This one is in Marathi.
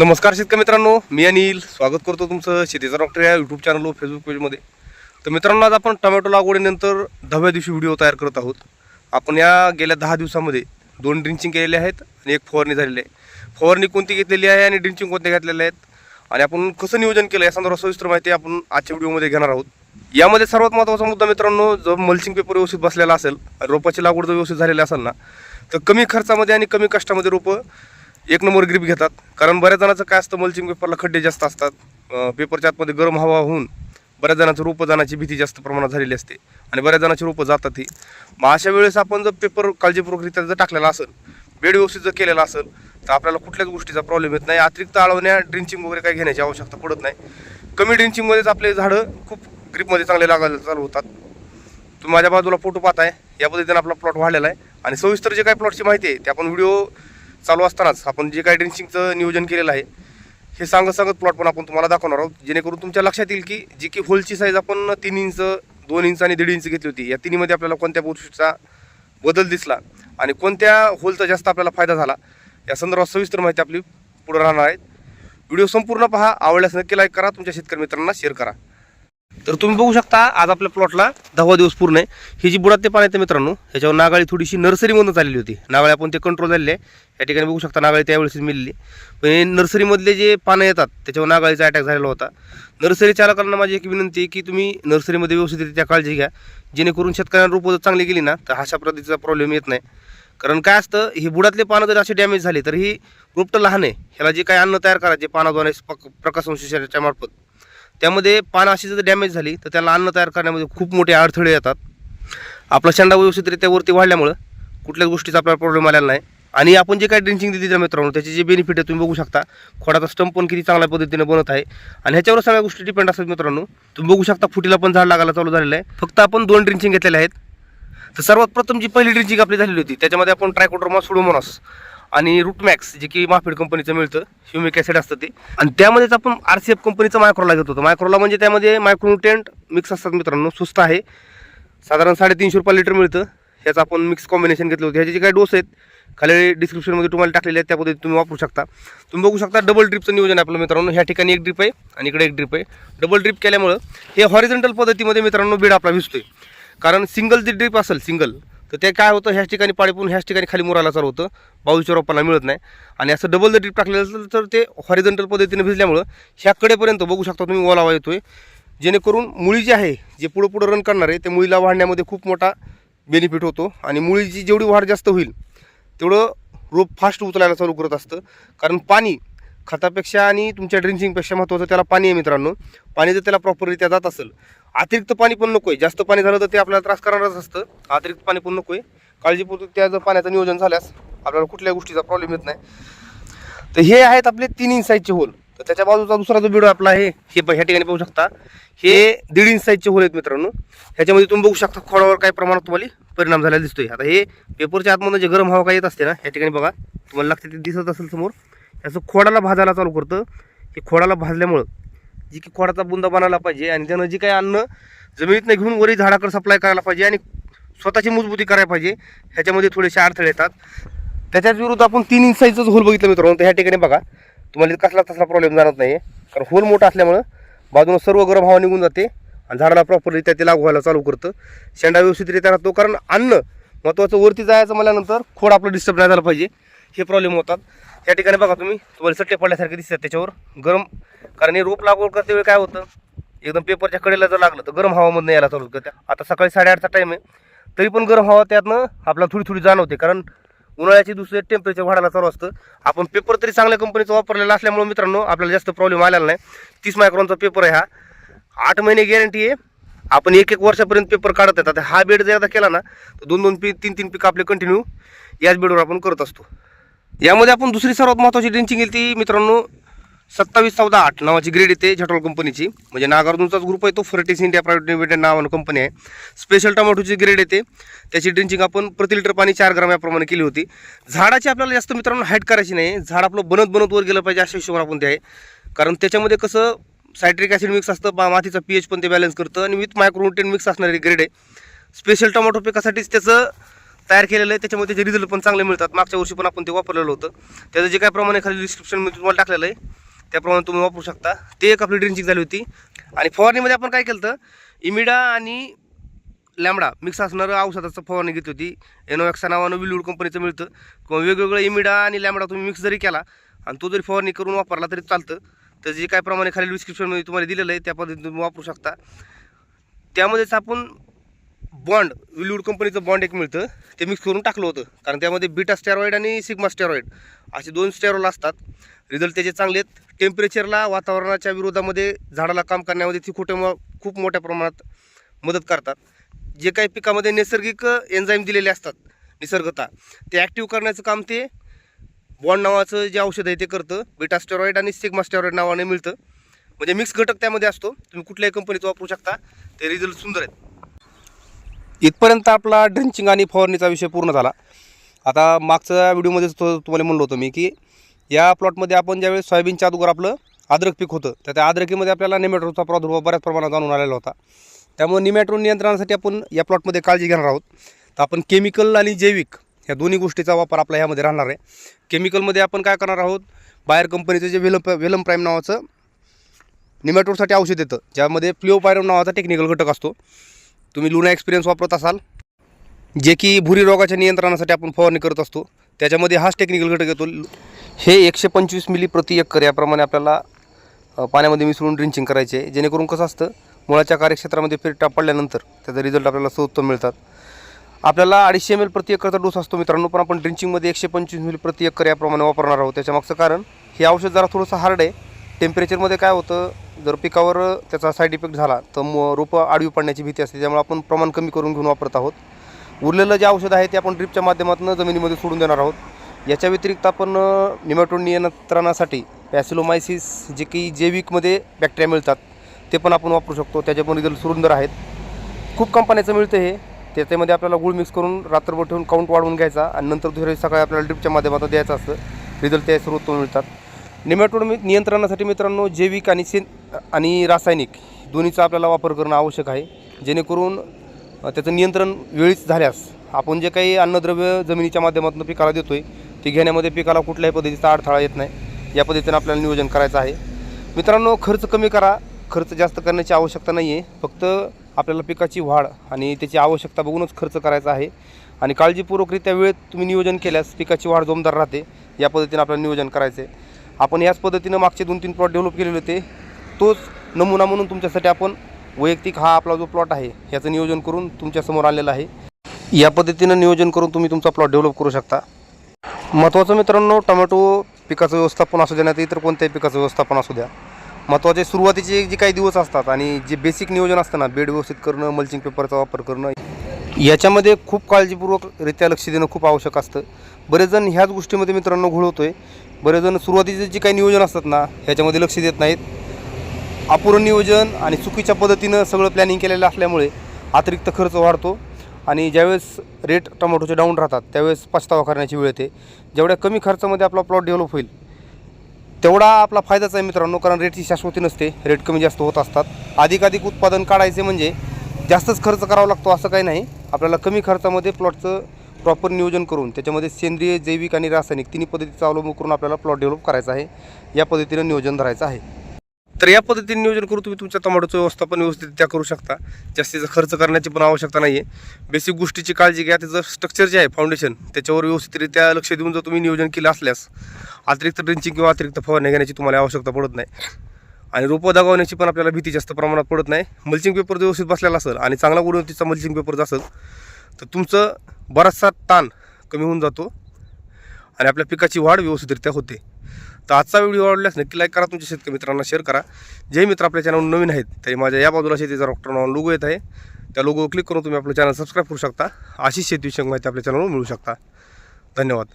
नमस्कार शेतकरी मित्रांनो मी अनिल. स्वागत करतो तुमचं शेतीचा डॉक्टर या यूट्यूब चॅनल व फेसबुक पेजमध्ये तर मित्रांनो आज आपण टोमॅटो लागवडीनंतर दहाव्या दिवशी व्हिडिओ तयार करत आहोत. आपण या गेल्या दहा दिवसामध्ये दोन ड्रिंचिंग केलेले आहेत आणि एक फवारणी झालेली आहे. फवारणी कोणती घेतलेली आहे आणि ड्रिंचिंग कोणत्या घेतलेल्या आहेत? आणि आपण कसं नियोजन केलं या संदर्भात सविस्तर माहिती आपण आजच्या व्हिडिओमध्ये घेणार आहोत. यामध्ये सर्वात महत्त्वाचा मुद्दा मित्रांनो जर मल्चिंग पेपर व्यवस्थित बसलेला असेल रोपाची लागवड जर व्यवस्थित झालेली असेल ना तर कमी खर्चामध्ये आणि कमी कष्टामध्ये रोपं एक नंबर ग्रीप घेतात. कारण बऱ्याच जणांचं काय असतं मल्चिंग पेपरला खड्डे जास्त असतात. पेपरच्या आतमध्ये गरम हवा होऊन बऱ्याच जणांचं रोपं जाण्याची भीती जास्त प्रमाणात झालेली असते. आणि बऱ्याच जणांची रोपं जातात ही. मग अशा वेळेस आपण जर पेपर काळजीपूर्वकरित्या जर टाकलेला असेल बेड व्यवस्थित जर केलेला असेल तर आपल्याला कुठल्याच गोष्टीचा प्रॉब्लेम येत नाही. अतिरिक्त आळवण्या ड्रिंचिंग वगैरे काही घेण्याची आवश्यकता पडत नाही. कमी ड्रिंचिंगमध्येच आपले झाडं खूप ग्रीपमध्ये चांगले लागायला चालू होतात. तुम्ही माझ्या बाजूला फोटो पाहताय. या पद्धतीने आपला प्लॉट वाढलेला आहे. आणि सविस्तर जे काही प्लॉटची माहिती आहे ते आपण व्हिडिओ चालू असतानाच आपण जे काही ड्रिंचिंगचं नियोजन केलेलं आहे हे सांगत सांगत प्लॉट पण आपण तुम्हाला दाखवणार आहोत. जेणेकरून तुमच्या लक्षात येईल की जी की होलची साईज आपण तीन इंच दोन इंच आणि दीड इंच घेतली होती. या तिन्हीमध्ये आपल्याला कोणत्या गोष्टीचा बदल दिसला आणि कोणत्या होलचा जास्त आपल्याला फायदा झाला या संदर्भात सविस्तर माहिती आपली पुढे राहणार आहे. व्हिडिओ संपूर्ण पहा आवडल्यास नक्की लाईक करा तुमच्या शेतकरी मित्रांना शेअर करा. तर तुम्ही बघू शकता आज आपल्या प्लॉटला दहावा दिवस पूर्ण आहे. ही जी बुडात ते पाणी मित्रांनो ह्याच्यावर नागाळी थोडीशी नर्सरीमधून चाललेली होती. नागाळी आपण ते कंट्रोल झालेले आहे. या ठिकाणी बघू शकता नागाळी त्यावेळेस मिळाली पण नर्सरीमधले जे पानं येतात त्याच्यावर नागाळीचा अटॅक झालेला होता. नर्सरी चालकांना माझी एक विनंती आहे की तुम्ही नर्सरीमध्ये व्यवस्थितरित्या काळजी घ्या. जेणेकरून शेतकऱ्यांना रोपं जर चांगली गेली ना तर अशा पद्धतीचा प्रॉब्लेम येत नाही. कारण काय असतं ही बुडातले पानं जर असे डॅमेज झाले तर ही रोपटं लहान आहे. ह्याला जे काही अन्न तयार करायचे पानाद्वारे पक- प्रकाश मार्फत. त्यामध्ये पानं अशी जर डॅमेज झाली तर त्याला अन्न तयार करण्यामध्ये खूप मोठे अडथळे येतात. आपला शेंडा व्यवस्थितरित्या वरती वाढल्यामुळं कुठल्याच गोष्टीचा आपल्याला प्रॉब्लेम आलेला नाही. आणि आपण जे काही ड्रिंचिंग दिली त्या मित्रांनो त्याचे जे बेनिफिट आहे तुम्ही बघू शकता. खोडाचा स्टंप पण किती चांगल्या पद्धतीने बनत आहे. आणि ह्याच्यावर सगळ्या गोष्टी डिपेंड असतात मित्रांनो. तुम्ही बघू शकता फुटीला पण झाड लागायला चालू झालेलं आहे. फक्त आपण दोन ड्रिंचिंग घेतलेले आहेत. तर सर्वात प्रथम जी पहिली ड्रिंचिंग आपली झालेली होती त्याच्यामध्ये आपण ट्रायकोड्रोमा सुडोमोनॉस आणि रूटमॅक्स जे की माफेड कंपनीचं मिळतं ह्युमिक ॲसिड असतं ते. आणि त्यामध्येच आपण आर सी एफ कंपनीचं मायक्रोला घेत होतो. मायक्रोला म्हणजे त्यामध्ये मायक्रोन्युट्रेंट मिक्स असतात मित्रांनो स्वस्त आहे. साधारण साडेतीनशे रुपये लिटर मिळतं. ह्याचं आपण मिक्स कॉम्बिनेशन घेतलं होतं. ह्याचे जे काही डोस आहेत खाली डिस्क्रिप्शनमध्ये तुम्हाला टाकलेले आहेत त्या पद्धती तुम्ही वापरू शकता. तुम्ही बघू शकता डबल ड्रिपचं नियोजन आहे आपलं मित्रांनो. ह्या ठिकाणी एक ड्रिप आहे आणि इकडे एक ड्रिप आहे. डबल ड्रिप केल्यामुळं हे हॉरिझेंटल पद्धतीमध्ये मित्रांनो बीड आपला भिजतोय कारण सिंगल जी ड्रिप असेल सिंगल तर ते काय होतं ह्याच ठिकाणी पाणी पण ह्याच ठिकाणी खाली मुरायला चालू होतं. बावीसच्या रोपांना मिळत नाही. आणि असं डबल जर ड्रीप टाकलेलं असेल तर ते हॉरिझेंटल पद्धतीने भिजल्यामुळं ह्याकडेपर्यंत बघू शकता तुम्ही ओलावा येतोय. जेणेकरून मुळी जी आहे जे पुढं पुढं रन करणार आहे ते मुळीला वाढण्यामध्ये खूप मोठा बेनिफिट होतो. आणि मुळीची जेवढी वाढ जास्त होईल तेवढं रोप फास्ट उचलायला चालू करत असतं. कारण पाणी खतापेक्षा आणि तुमच्या ड्रिंचिंगपेक्षा महत्त्वाचं त्याला पाणी आहे मित्रांनो. पाणी जर त्याला प्रॉपररित्या जात असेल अतिरिक्त पाणी पण नको आहे जास्त पाणी झालं तर ते आपल्याला त्रास करणारच असतं. अतिरिक्त पाणी पण नको आहे काळजीपूर्वक त्या जर पाण्याचं नियोजन झाल्यास आपल्याला कुठल्या गोष्टीचा प्रॉब्लेम येत नाही. तर हे आहेत आपले तीन इंच साईजचे होल तर त्याच्या बाजूचा दुसरा जो व्हिडिओ आपला आहे हे ह्या ठिकाणी पाहू शकता. हे दीड इंच साईजचे होल आहेत मित्रांनो. ह्याच्यामध्ये तुम्ही बघू शकता खोडावर काही प्रमाणात तुम्हाला परिणाम झालेला दिसतोय. आता हे पेपरच्या आतमधून जे गरम हवा काय येत असते ना ह्या ठिकाणी बघा. तुम्हाला लागते ते दिसत असेल समोर. याचं खोडाला भाजायला चालू करतं. हे खोडाला भाजल्यामुळं जी की खोडाचा बुंदा बनायला पाहिजे आणि त्यानं जी काही अन्न जमिनीतनं घेऊन वरी झाडाकडे सप्लाय करायला पाहिजे आणि स्वतःची मजबूती करायला पाहिजे ह्याच्यामध्ये थोडेसे अडथळे येतात. त्याच्याच विरुद्ध आपण तीन इंच होल बघितलं मित्रांनो तर ह्या ठिकाणी बघा तुम्हाला कसला तसला प्रॉब्लेम जाणत नाही कारण होल मोठा असल्यामुळं बाजूनं सर्व गरम हवा निघून जाते आणि झाडाला प्रॉपररित्या ते लागू व्हायला चालू करतं. शेंडा व्यवस्थितरित्या राहतो कारण अन्न महत्त्वाचं वरती जायचं म्हणल्यानंतर खोड आपलं डिस्टर्ब नाही झालं पाहिजे. हे प्रॉब्लेम होतात. या ठिकाणी बघा तुम्ही वलसट्टे सट्टे पडल्यासारखे दिसतात त्याच्यावर. गरम कारण हे रोप लागवड करते वेळी काय होतं? एकदम पेपरच्या कडेला जर लागलं तर गरम हवामधनं यायला चालू होतं. आता सकाळी साडेआठचा टाईम आहे. तरी पण गरम हवा त्यातनं आपल्याला थोडी थोडी जाणवते कारण उन्हाळ्याची दुसरे टेम्परेचर वाढायला चालू असतं. आपण पेपर तरी चांगल्या कंपनीचा वापरलेला असल्यामुळे मित्रांनो आपल्याला जास्त प्रॉब्लेम आलेला नाही. तीस मायक्रॉनचा पेपर आहे हा. आठ महिने गॅरंटी आहे. आपण एक एक वर्षापर्यंत पेपर काढत येतात हा बेड जर आता केला ना तर दोन दोन पीक तीन तीन पीक आपले कंटिन्यू याच बेडवर आपण करत असतो. यामध्ये आपण दुसरी सर्वात महत्त्वाची ड्रिंचिंग येईल ती मित्रांनो सत्तावीस चौदा आठ नावाची ग्रेड येते झटॉल कंपनीची. म्हणजे नागार्जुनचाच ग्रुप आहे तो फर्टिस इंडिया प्रायव्हेट लिमिटेड नावानं कंपनी आहे. स्पेशल टोमॅटोची ग्रेड येते. त्याची ड्रिंचिंग आपण प्रति लिटर पाणी चार ग्राम याप्रमाणे केली होती. झाडाची आपल्याला जास्त मित्रांनो हाईट करायची नाही. झाड आपलं बनत बनत वर गेलं पाहिजे अशा हिशोबाने आपण ते आहे. कारण त्याच्यामध्ये कसं सायट्रिक ॲसिड मिक्स असतं बा- मातीचा पीएच पण ते बॅलन्स करतं. आणि विथ मायक्रोन्युट्रिन मिक्स असणारी ग्रेड आहे. स्पेशल टोमॅटो पिकासाठीच त्याचं तयार केलेलं आहे. त्याच्यामुळे त्याचे रिझल्ट पण चांगले मिळतात. मागच्या वर्षी पण आपण ते वापरलेलं होतं. त्याचं जे काय प्रमाणे खाली डिस्क्रिप्शनमध्ये तुम्हाला टाकलेलं आहे त्याप्रमाणे तुम्ही वापरू शकता. ते एक आपली ड्रिंचिंग झाली होती. आणि फवारणीमध्ये आपण काय केलं तर इमिडा आणि लॅमडा मिक्स असणारं औषधाचं फवारणी घेतली होती. एनोवॅक्सा नावानं विलिवूड कंपनीचं मिळतं. किंवा वेगवेगळं इमिडा आणि लॅमडा तुम्ही मिक्स जरी केला आणि तो जरी फवारणी करून वापरला तरी चालतं. तर जे काय प्रमाणे खाली डिस्क्रिप्शनमध्ये तुम्हाला दिलेलं आहे त्या पद्धतीने तुम्ही वापरू शकता. त्यामध्येच आपण बॉन्ड विलवूड कंपनीचं बॉन्ड एक मिळतं. ते मिक्स करून टाकलं होतं. कारण त्यामध्ये बीटा स्टेरॉईड आणि सिग्मा स्टेरॉईड असे दोन स्टेरॉल असतात. रिझल्ट त्याचे चांगले आहेत. टेम्परेचरला वातावरणाच्या विरोधामध्ये झाडाला काम करण्यामध्ये ती कुठे खूप मोठ्या प्रमाणात मदत करतात. जे काही पिकामध्ये नैसर्गिक एन्झाईम दिलेले असतात निसर्गता ते ॲक्टिव्ह करण्याचं काम ते बॉन्ड नावाचं जे औषध आहे ते करतं. बीटा स्टेरॉईड आणि सिग्मा स्टेरॉईड नावाने मिळतं. म्हणजे मिक्स घटक त्यामध्ये असतो. तुम्ही कुठल्याही कंपनीचं वापरू शकता. ते रिझल्ट सुंदर आहेत. इथपर्यंत आपला ड्रिंचिंग आणि फवारणीचा विषय पूर्ण झाला. आता मागच्या व्हिडिओमध्येच तो तुम्हाला म्हणलो होतो मी की या प्लॉटमध्ये आपण ज्यावेळेस सोयाबीनच्या अगोदर आपलं आद्रक पीक होतं तर त्या अद्रकीमध्ये आपल्याला निमॅटोचा प्रादुर्भाव बऱ्याच प्रमाणात जाणून आलेला होता. त्यामुळे निमॅट्रो नियंत्रणासाठी आपण या प्लॉटमध्ये काळजी घेणार आहोत. तर आपण केमिकल आणि जैविक ह्या दोन्ही गोष्टीचा वापर आपला ह्यामध्ये राहणार आहे. केमिकलमध्ये आपण काय करणार आहोत? बाहेर कंपनीचं जे वेलम वेलम प्राईम नावाचं निमॅटोडसाठी औषध येतं ज्यामध्ये फ्लिओपायरम नावाचा टेक्निकल घटक असतो. तुम्ही लुना एक्सपिरियन्स वापरत असाल जे की भुरी रोगाच्या नियंत्रणासाठी आपण फवारणी करत असतो त्याच्यामध्ये हाच टेक्निकल घटक येतो. हे एकशे पंचवीस मिली प्रति एकर याप्रमाणे आपल्याला पाण्यामध्ये मिसळून ड्रिंचिंग करायचे आहे. जेणेकरून कसं असतं मुळाच्या कार्यक्षेत्रामध्ये फिरटा पडल्यानंतर त्याचा रिझल्ट आपल्याला सर्वोत्तम मिळतात. आपल्याला अडीचशे एम एल प्रति एकरचा डोस असतो मित्रांनो पण आपण ड्रिंचिंगमध्ये एकशे पंचवीस मिली प्रति एकर याप्रमाणे वापरणार आहोत. त्याच्यामागचं कारण हे औषध जरा थोडंसं हार्ड आहे. टेम्परेचरमध्ये काय होतं जर पिकावर त्याचा साईड इफेक्ट झाला तर मग रोपं आडवी पडण्याची भीती असते. त्यामुळे आपण प्रमाण कमी करून घेऊन वापरत आहोत. उरलेलं जे औषध आहे ते आपण ड्रिपच्या माध्यमातून जमिनीमध्ये सोडून देणार आहोत. याच्या व्यतिरिक्त आपण निमॅटोड नियंत्रणासाठी पॅसिलोमायसिस जे की जैविकमध्ये बॅक्टेरिया मिळतात ते पण आपण वापरू शकतो. त्याचे पण रिझल्ट सुरुंदर आहेत. खूप कंपन्याचं मिळतं हे. त्याच्यामध्ये आपल्याला गुळ मिक्स करून रात्रभर ठेवून काउंट वाढवून घ्यायचा आणि नंतर दुसऱ्या सकाळी आपल्याला ड्रिपच्या माध्यमातून द्यायचं असतं. रिझल्ट ते सर्वोत्तम मिळतात. निमॅटोड मी नियंत्रणासाठी मित्रांनो जैविक आणि सेन आणि रासायनिक दोन्हीचा आपल्याला वापर करणं आवश्यक आहे. जेणेकरून त्याचं नियंत्रण वेळीच झाल्यास आपण जे काही अन्नद्रव्य जमिनीच्या माध्यमातून पिकाला देतो आहे ते घेण्यामध्ये पिकाला कुठल्याही पद्धतीचा अडथळा येत नाही. या पद्धतीनं आपल्याला नियोजन करायचं आहे. मित्रांनो खर्च कमी करा. खर्च जास्त करण्याची आवश्यकता नाही आहे फक्त आपल्याला पिकाची वाढ आणि त्याची आवश्यकता बघूनच खर्च करायचा आहे. आणि काळजीपूर्वकरित्या वेळेत तुम्ही नियोजन केल्यास पिकाची वाढ जोमदार राहते. या पद्धतीनं आपल्याला नियोजन करायचं आहे आपण याच पद्धतीनं मागचे दोन तीन प्लॉट डेव्हलप केलेले होते. तोच नमुना म्हणून तुमच्यासाठी आपण वैयक्तिक हा आपला जो प्लॉट आहे ह्याचं नियोजन करून तुमच्यासमोर आलेला आहे. या पद्धतीनं नियोजन करून तुम्ही तुमचा प्लॉट डेव्हलप करू शकता. महत्त्वाचं मित्रांनो टोमॅटो पिकाचं व्यवस्थापन असू द्या नाही इतर कोणत्याही पिकाचं व्यवस्थापन असू द्या. महत्त्वाचे सुरुवातीचे जे काही दिवस असतात आणि जे बेसिक नियोजन असतं ना बेड व्यवस्थित करणं मल्चिंग पेपरचा वापर करणं याच्यामध्ये खूप काळजीपूर्वकरित्या लक्ष देणं खूप आवश्यक असतं. बरेच जण ह्याच गोष्टीमध्ये मित्रांनो घोळवतो आहे बरेच जण सुरुवातीचे जे काही नियोजन असतात ना ह्याच्यामध्ये लक्ष देत नाहीत. अपूर्ण नियोजन आणि चुकीच्या पद्धतीनं सगळं प्लॅनिंग केलेलं असल्यामुळे अतिरिक्त खर्च वाढतो. आणि ज्यावेळेस रेट टोमॅटोचे डाऊन राहतात त्यावेळेस पछतावा करण्याची वेळ येते. जेवढ्या कमी खर्चामध्ये आपला प्लॉट डेव्हलप होईल तेवढा आपला फायदाच आहे मित्रांनो कारण रेटची शाश्वती नसते. रेट कमी जास्त होत असतात. अधिकाधिक उत्पादन काढायचे म्हणजे जास्तच खर्च करावा लागतो असं काही नाही. आपल्याला कमी खर्चामध्ये प्लॉटचं प्रॉपर नियोजन करून त्याच्यामध्ये सेंद्रिय जैविक आणि रासायनिक तिन्ही पद्धतीचा अवलंब करून आपल्याला प्लॉट डेव्हलप करायचा आहे. या पद्धतीनं नियोजन धरायचं आहे. तर या पद्धतीने नियोजन करून तुम्ही तुमच्या टमाटोचं व्यवस्थापन व्यवस्थितरित्या करू शकता. जास्तीचा खर्च करण्याची पण आवश्यकता नाही आहे बेसिक गोष्टीची काळजी घ्या. त्याचं स्ट्रक्चर जे आहे फाउंडेशन त्याच्यावर व्यवस्थितरित्या लक्ष देऊन जर तुम्ही नियोजन केलं असल्यास अतिरिक्त ड्रिंचिंग किंवा अतिरिक्त फवारणी घेण्याची तुम्हाला आवश्यकता पडत नाही. आणि रोपं दगावण्याची पण आपल्याला भीती जास्त प्रमाणात पडत नाही. मल्चिंग पेपर जर व्यवस्थित बसलेला असेल आणि चांगला गुणवत्तेचा मल्चिंग पेपर जर असेल तर तुमचं बराचसा ताण कमी होऊन जातो आणि आपल्या पिकाची वाढ व्यवस्थितरित्या होते. तर आजचा व्हिडिओ आवडल्यास नक्की लाईक करा तुमच्या शेतकरी मित्रांना शेअर करा. जे मित्र आपल्या चॅनल नवीन आहेत तरी माझ्या या बाजूला शेतीचा डॉक्टर नाव लोगो येत आहे त्या लोगो क्लिक करून तुम्ही आपलं चॅनल सबस्क्राईब करू शकता. अशी शेतीविषयक माहिती आपल्या चॅनलवर मिळू शकता. धन्यवाद.